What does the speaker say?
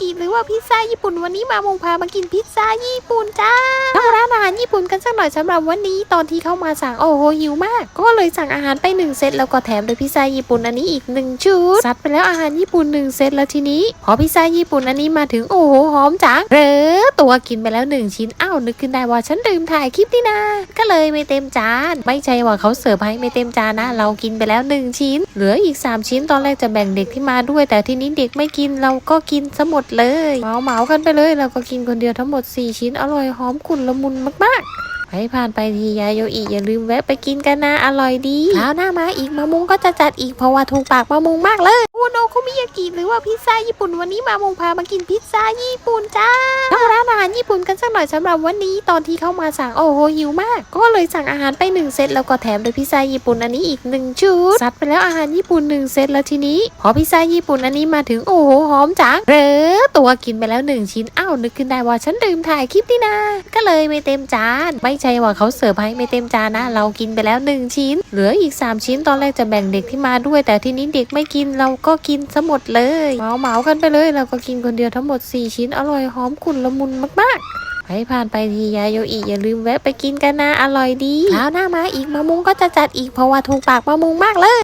กิหรือว่าพิซซ่าญี่ปุ่นวันนี้มามงพามากินพิซซ่าญี่ปุ่นจ้าเข้าร้านอาหาร หน่อยสำหรับวันนี้ตอนที่เข้ามาสั่งโอ้โหหิวมาก ก็เลยสั่งอาหารไปหนึ่งเซตแล้วก็แถมด้วยพิซซ่าญี่ปุ่นอันนี้อีกหนึ่งชุดซัดไปแล้วอาหารญี่ปุ่นหนึ่งเซตแล้วทีนี้ พอพิซซ่าญี่ปุ่นอันนี้มาถึงโอ้โหหอมจังเหรอตัวกินไปแล้วหนึ่งชิ้นอ้าวนึกขึ้นได้ว่าฉันลืมถ่ายคลิปนี่นาก็เลยไม่เต็มจาน ไม่ใช่ว่าเขาเสิร์ฟให้ไม่เต็มจานนะ เรากินไปแล้วหนึ่งชิ้น เหลืออีก 3 ชิ้นตอนแรกจะแบ่งเด็กที่มาด้วย แต่ทีนี้เด็กไม่กินเราก็กินซะหมดเลยเมาเมากันไปเลยเราก็กินคนเดียวทั้งหมด 4 ชิ้นอร่อยหอมขุ่นละมุนมากๆ ให้ผ่านไปทียาโยอิอย่าลืมแวะไปกินกันนะ อร่อยดีคราวหน้ามาอีกมะมุงก็จะจัดอีกเพราะว่าถูกปากมะมุงมากเลย โอโนคุมิยากิหรือว่าพิซซ่าญี่ปุ่นวันนี้มามงพามากินพิซซ่าญี่ปุ่นจ้าเข้าร้านอาหารญี่ปุ่นกันสักหน่อยสำหรับวันนี้ตอนที่เข้ามาสั่งโอ้โหหิวมาก ก็เลยสั่งอาหารไปหนึ่งเซตแล้วก็แถมด้วยพิซซ่าญี่ปุ่นอันนี้อีกหนึ่งชุดซัดไปแล้วอาหารญี่ปุ่นหนึ่งเซตแล้วทีนี้ พอพิซซ่าญี่ปุ่นอันนี้มาถึงโอ้โหหอมจังเหรอตัวกินไปแล้วหนึ่งชิ้นอ้าวนึกขึ้นได้ว่าฉันลืมถ่ายคลิปนี่นาก็เลยไม่เต็มจาน ไม่ใช่ว่าเขาเสิร์ฟให้ไม่เต็มจานนะ เรากินไปแล้วหนึ่งชิ้น เหลืออีก 3 ชิ้นตอนแรกจะแบ่งเด็กที่มาด้วย แต่ทีนี้เด็กไม่กินเราก็กินซะหมดเลยเหมาเหมากันไปเลยเราก็กินคนเดียวทั้งหมด 4 ชิ้นอร่อยหอมขุ่นละมุนมากๆให้ผ่านไปทียายโยอีอย่าลืมแวะไปกินกันนะอร่อยดีคราวหน้ามาอีกมะมุงก็จะจัดอีกเพราะว่าถูกปากมะมุงมากเลย